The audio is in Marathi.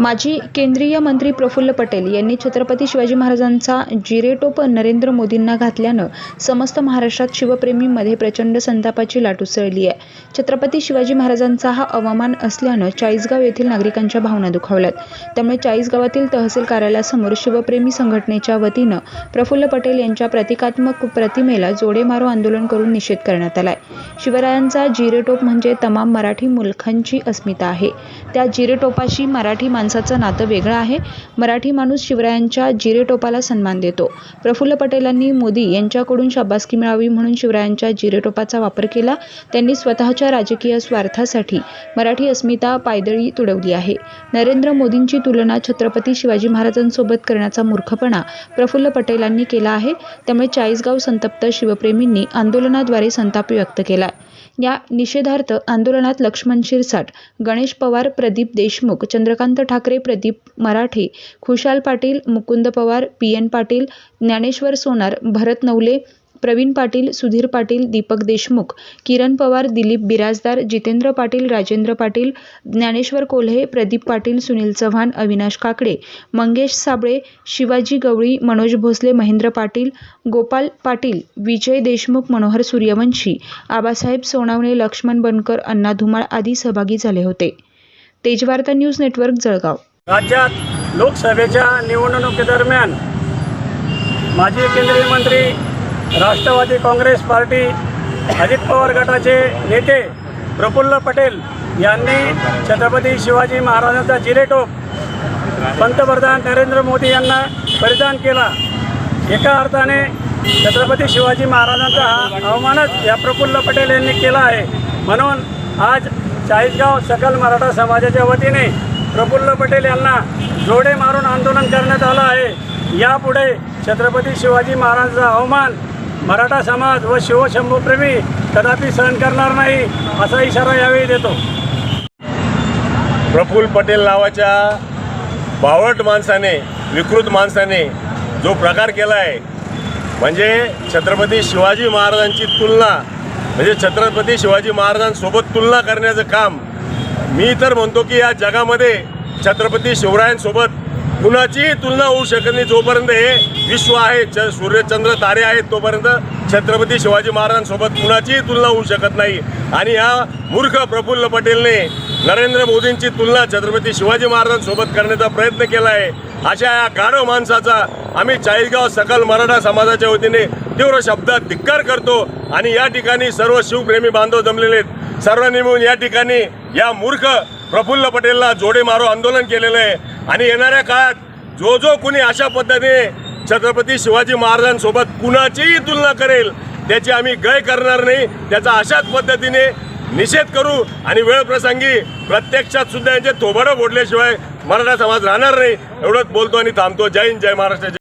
माजी केंद्रीय मंत्री प्रफुल्ल पटेल यांनी छत्रपती शिवाजी महाराजांचा जिरेटोप नरेंद्र मोदींना घातल्यानं समस्त महाराष्ट्रात शिवप्रेमींमध्ये प्रचंड संतापाची लाट उसळली आहे. छत्रपती शिवाजी महाराजांचा हा अवमान असल्यानं चाळीसगाव येथील नागरिकांच्या भावना दुखावल्यात. त्यामुळे चाळीसगावातील तहसील कार्यालयासमोर शिवप्रेमी संघटनेच्या वतीनं प्रफुल्ल पटेल यांच्या प्रतिकात्मक प्रतिमेला जोडे मारो आंदोलन करून निषेध करण्यात आलाय. शिवरायांचा जिरेटोप म्हणजे तमाम मराठी मुलखांची अस्मिता आहे. त्या जिरेटोपाशी मराठी माणसाचं नातं वेगळं आहे. मराठी माणूस शिवरायांच्या जिरेटोपाला सन्मान देतो. प्रफुल्ल पटेलांनी मोदी यांच्याकडून शाबासकी मिळावी म्हणून शिवरायांच्या जिरेटोपाचा वापर केला. त्यांनी स्वतःच्या राजकीय स्वार्थासाठी मराठी अस्मिता पायदळी तुडवली आहे. नरेंद्र मोदींची तुलना छत्रपती शिवाजी महाराजांसोबत करण्याचा मूर्खपणा प्रफुल्ल पटेलांनी केला आहे. त्यामुळे चाळीसगाव संतप्त शिवप्रेमींनी आंदोलनाद्वारे संताप व्यक्त केला. या निषेधार्थ आंदोलनात लक्ष्मण शिरसाट गणेश पवार प्रदीप देशमुख चंद्रकांत ठाकरे प्रदीप मराठे खुशाल पाटील मुकुंद पवार पी एन पाटील ज्ञानेश्वर सोनार भरत नवले प्रवीण पाटील सुधीर पाटील दीपक देशमुख किरण पवार दिलीप बिराजदार जितेंद्र पाटील राजेंद्र पाटील ज्ञानेश्वर कोल्हे प्रदीप पाटील सुनील चव्हाण अविनाश काकडे मंगेश साबळे शिवाजी गवळी मनोज भोसले महेंद्र पाटील गोपाल पाटील विजय देशमुख मनोहर सूर्यवंशी आबासाहेब सोनावणे लक्ष्मण बनकर अण्णा धुमाळ आदी सहभागी झाले होते. Tejvarta news network Jalgaon. राज्यात लोकसभेच्या निवडणुकीदरम्यान माजी केंद्रीय मंत्री राष्ट्रवादी काँग्रेस पार्टी अजित पवार गटाचे नेते प्रफुल्ल पटेल यांनी छत्रपती शिवाजी महाराजांचा जिरेटोप पंतप्रधान नरेंद्र मोदी यांना परिधान केला. एका अर्थाने छत्रपती शिवाजी महाराजांचा हा अवमानच या प्रफुल्ल पटेल यांनी केला आहे. म्हणून आज चाळीसगाव सकल मराठा समाजाच्या वतीने प्रफुल्ल पटेल यांना जोडे मारून आंदोलन करण्यात आलं आहे. यापुढे छत्रपती शिवाजी महाराजांचा अवमान मराठा समाज व शिवशंभूप्रेमी कदापि सहन करणार नाही असा इशारा यावेळी देतो. प्रफुल्ल पटेल नावाच्या बावट माणसाने विकृत माणसाने जो प्रकार केला आहे म्हणजे छत्रपती शिवाजी महाराजांची तुलना म्हणजे छत्रपती शिवाजी महाराजांसोबत तुलना करण्याचं काम मी तर म्हणतो की या जगामध्ये छत्रपती शिवरायांसोबत कुणाचीही तुलना होऊ शकत नाही. जोपर्यंत हे विश्व आहे च सूर्यचंद्र तारे आहेत तोपर्यंत छत्रपती शिवाजी महाराजांसोबत कुणाचीही तुलना होऊ शकत नाही. आणि या मूर्ख प्रफुल्ल पटेलने नरेंद्र मोदींची तुलना छत्रपती शिवाजी महाराजांसोबत करण्याचा प्रयत्न केला आहे अशा या गाढव माणसाचा आम्ही चाळीसगाव सकल मराठा समाजाच्या वतीने तीव्र शब्दात धिक्कार करतो आणि या ठिकाणी सर्व शिवप्रेमी बांधव जमलेले आहेत. सर्वांनी मिळून या ठिकाणी या मूर्ख प्रफुल्ल पटेलला जोडे मारो आंदोलन केलेलं आहे. आणि येणाऱ्या काळात जो जो कुणी अशा पद्धतीने छत्रपती शिवाजी महाराजांसोबत कुणाचीही तुलना करेल त्याची आम्ही गय करणार नाही. त्याचा अशाच पद्धतीने निषेध करू आणि वेळ प्रसंगी प्रत्यक्षात सुद्धा यांचे थोबडं फोडल्याशिवाय मराठा समाज राहणार नाही. एवढंच बोलतो आणि थांबतो. जय हिंद जय महाराष्ट्र